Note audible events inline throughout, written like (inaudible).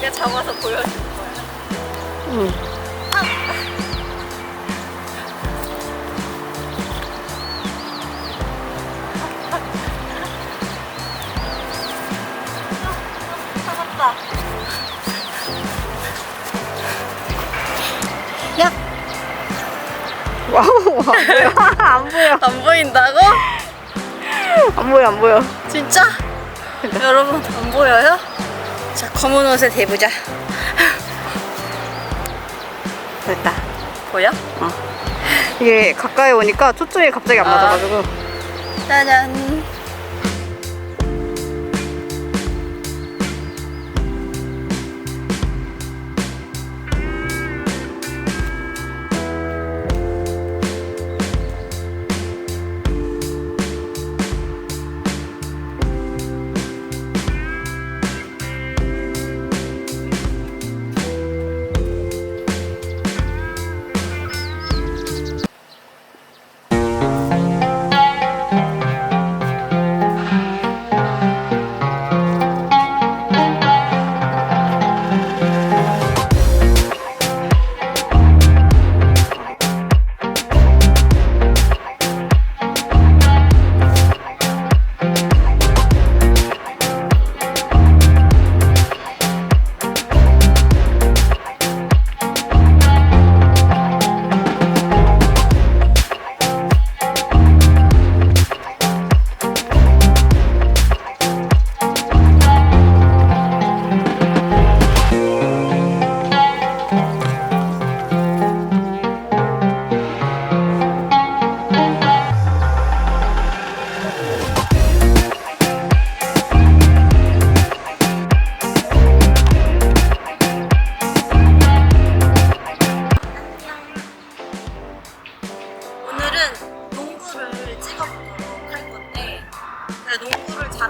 내가 잡아서 보여줄 거야. 응. 잡았다. 야. 와우, 안 보여. (laughs) 안 보여. 안 보인다고? 안 보여, 안 보여. 진짜? 여러분 안 보여요? 자 검은 옷에 대보자. 됐다. 보여? 이게 가까이 오니까 초점이 갑자기 안 아. 맞아가지고. 짜잔.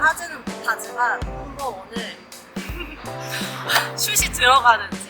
하지는 못하지만 한번 오늘 (laughs) 슛이 들어가는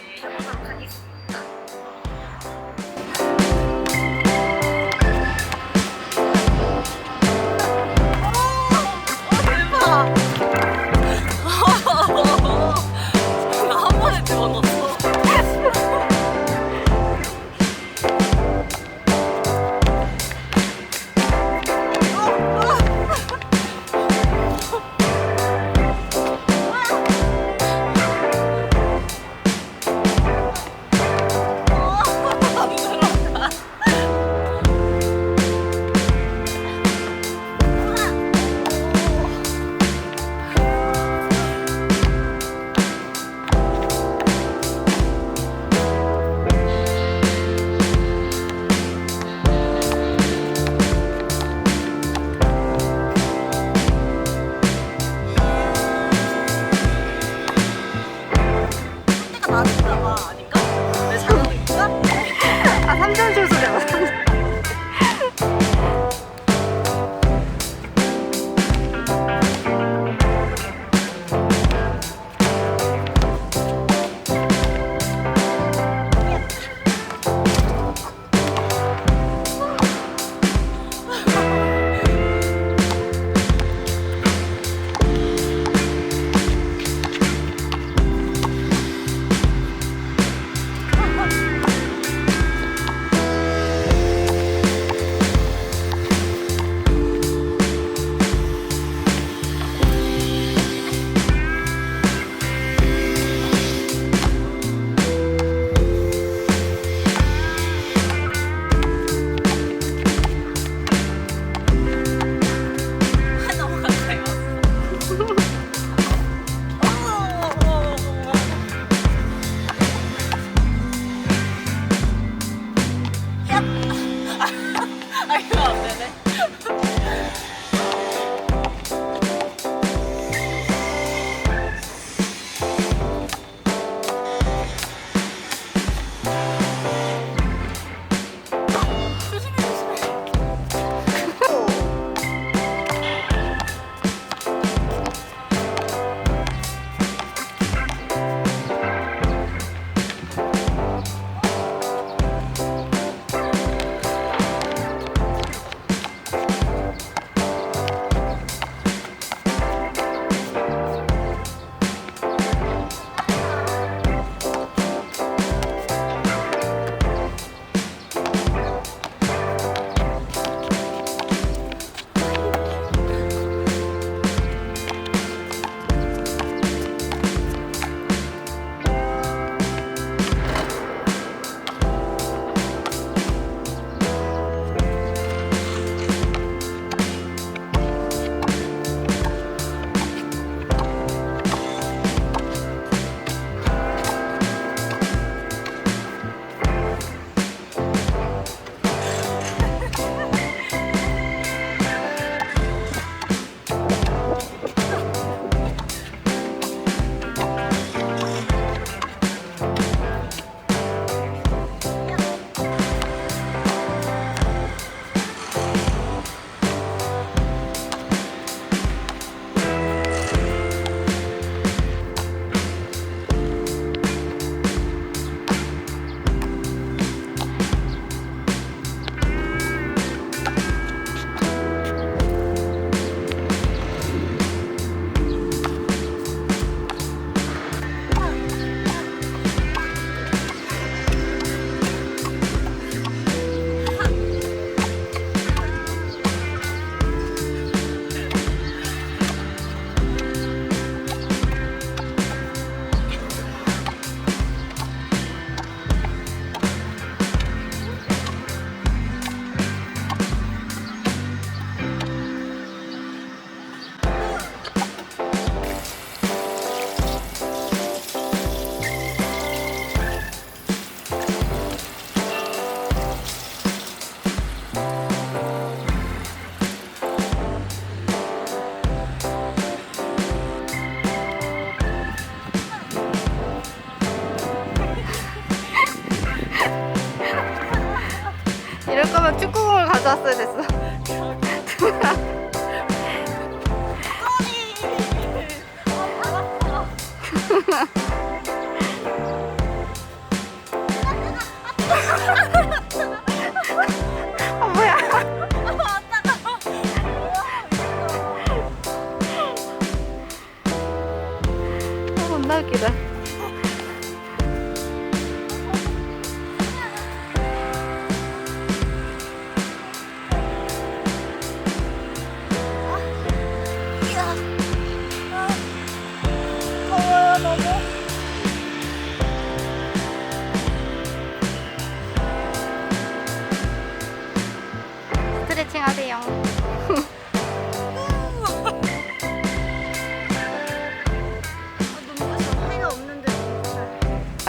아, 겁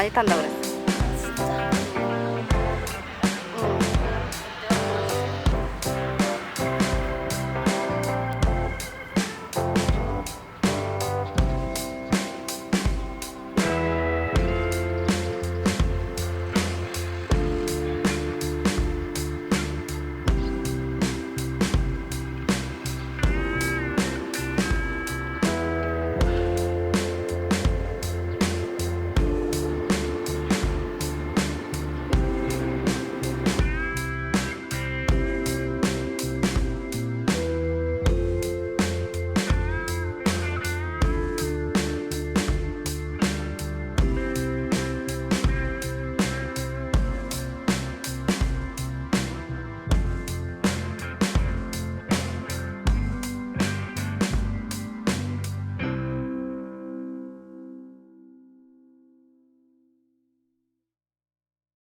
detallar.